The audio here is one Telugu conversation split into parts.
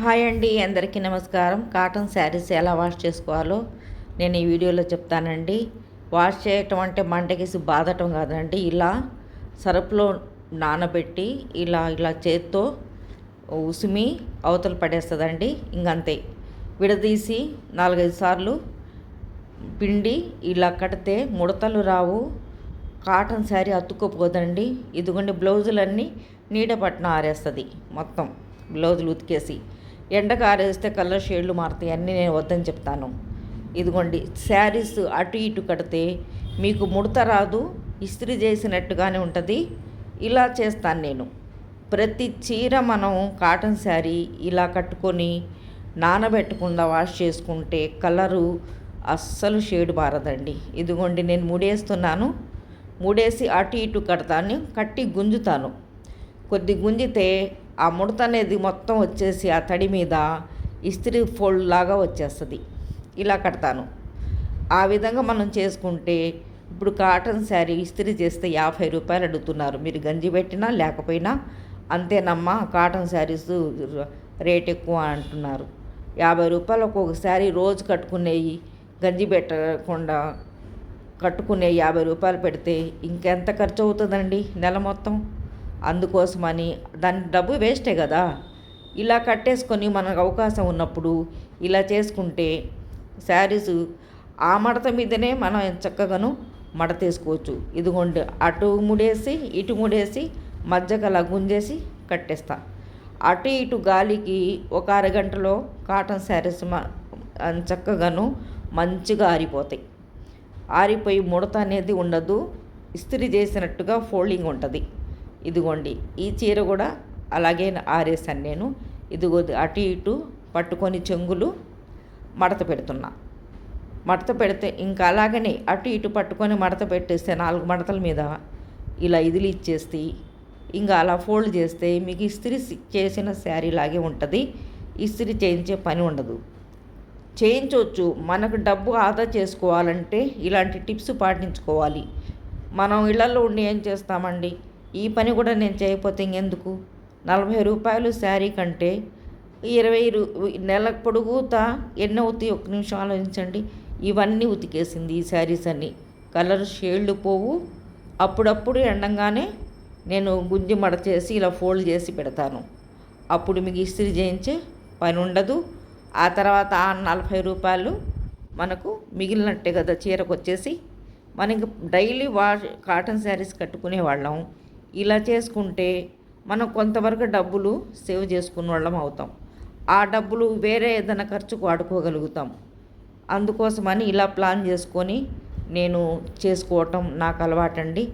హాయ్ అండి అందరికీ నమస్కారం. కాటన్ శారీస్ ఎలా వాష్ చేసుకోవాలో నేను ఈ వీడియోలో చెప్తానండి. వాష్ చేయటం అంటే మంటకేసి బాధటం కాదండి. ఇలా సరుపులో నానబెట్టి ఇలా ఇలా చేత్తో ఉసిమి అవతలు పడేస్తుందండి. ఇంకంతే. విడదీసి నాలుగైదు సార్లు పిండి ఇలా కడితే ముడతలు రావు. కాటన్ శారీ అతుక్కోపోదండి. ఇదిగోండి బ్లౌజులన్నీ నీడ పట్టిన ఆరేస్తుంది మొత్తం. బ్లౌజులు ఉతికేసి. ఎండకు ఆరేస్తే కలర్ షేడ్లు మారుతాయి అన్నీ నేను వద్దని చెప్తాను. ఇదిగోండి శారీస్ అటు ఇటు కడితే మీకు ముడత రాదు ఇస్త్రీ చేసినట్టుగానే ఉంటుంది. ఇలా చేస్తాను నేను. ప్రతి చీర మనం కాటన్ శారీ ఇలా కట్టుకొని నానబెట్టకుండా వాష్ చేసుకుంటే కలరు అస్సలు షేడ్ మారదండి. ఇదిగోండి నేను ముడేస్తున్నాను. ముడేసి అటు ఇటు కడతాను కట్టి గుంజుతాను. కొద్ది గుంజితే ఆ ముడత అనేది మొత్తం వచ్చేసి ఆ తడి మీద ఇస్త్రీ ఫోల్డ్ లాగా వచ్చేస్తుంది. ఇలా కడతాను. ఆ విధంగా మనం చేసుకుంటే ఇప్పుడు కాటన్ శారీ ఇస్త్రీ చేస్తే యాభై రూపాయలు అడుగుతున్నారు. మీరు గంజి పెట్టినా లేకపోయినా అంతేనమ్మా కాటన్ శారీస్ రేట్ ఎక్కువ అంటున్నారు. యాభై రూపాయలు ఒక్కొక్క శారీ రోజు కట్టుకునేవి గంజి పెట్టకుండా కట్టుకునే యాభై రూపాయలు పెడితే ఇంకెంత ఖర్చు అవుతుందండి నెల మొత్తం? అందుకోసమని దాని డబ్బు వేస్టే కదా. ఇలా కట్టేసుకొని మనకు అవకాశం ఉన్నప్పుడు ఇలా చేసుకుంటే శారీస్ ఆ మడత మీదనే మనం చక్కగాను మడతేసుకోవచ్చు ఇదిగోండి అటు ముడేసి ఇటు ముడేసి మధ్యకు గుంజేసి కట్టేస్తా. అటు ఇటు గాలికి ఒక అరగంటలో కాటన్ శారీస్ చక్కగాను మంచిగా ఆరిపోతాయి. ఆరిపోయి ముడత అనేది ఉండదు. ఇస్త్రీ చేసినట్టుగా ఫోల్డింగ్ ఉంటుంది. ఇదిగోండి ఈ చీర కూడా అలాగే ఆరేసాను నేను. ఇదిగో అటు ఇటు పట్టుకొని చెంగులు మడత పెడుతున్నా. మడత పెడితే ఇంకా అలాగనే అటు ఇటు పట్టుకొని మడత పెట్టేస్తే నాలుగు మడతల మీద ఇలా ఇదిలి ఇచ్చేస్తే ఇంకా అలా ఫోల్డ్ చేస్తే మీకు ఇస్త్రీ చేసిన శారీ లాగే ఉంటుంది. ఇస్త్రీ చేయించే పని ఉండదు. చేయించవచ్చు మనకు డబ్బు ఆదా చేసుకోవాలంటే ఇలాంటి టిప్స్ పాటించుకోవాలి. మనం ఇళ్ళలో ఉండి ఏం చేస్తామండి? ఈ పని కూడా నేను చేయకపోతే ఇంకెందుకు? నలభై రూపాయలు శారీ కంటే ఇరవై రూ నెల పొడుగుతా ఎన్ని అవుతాయి ఒక నిమిషం ఆలోచించండి. ఇవన్నీ ఉతికేసింది ఈ శారీస్ అన్నీ. కలర్ షేళ్ళు పోవు. అప్పుడప్పుడు ఎండంగానే నేను గుంజి మడ చేసి ఇలా ఫోల్డ్ చేసి పెడతాను. అప్పుడు మీకు ఇస్త్రీ చేయించే పని ఉండదు. ఆ తర్వాత ఆ నలభై రూపాయలు మనకు మిగిలినట్టే కదా చీరకు వచ్చేసి మనకి డైలీ వాష్ కాటన్ శారీస్ కట్టుకునే వాళ్ళం. ఇలా చేసుకుంటే మనం కొంతవరకు డబ్బులు సేవ్ చేసుకున్న వాళ్ళం అవుతాం. ఆ డబ్బులు వేరే ఏదైనా ఖర్చుకు వాడుకోగలుగుతాం. అందుకోసమని ఇలా ప్లాన్ చేసుకొని నేను చేసుకోవటం నాకు అలవాటండి.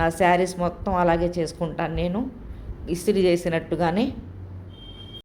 నా శారీస్ మొత్తం అలాగే చేసుకుంటాను నేను. ఇస్త్రీ చేసినట్టుగానే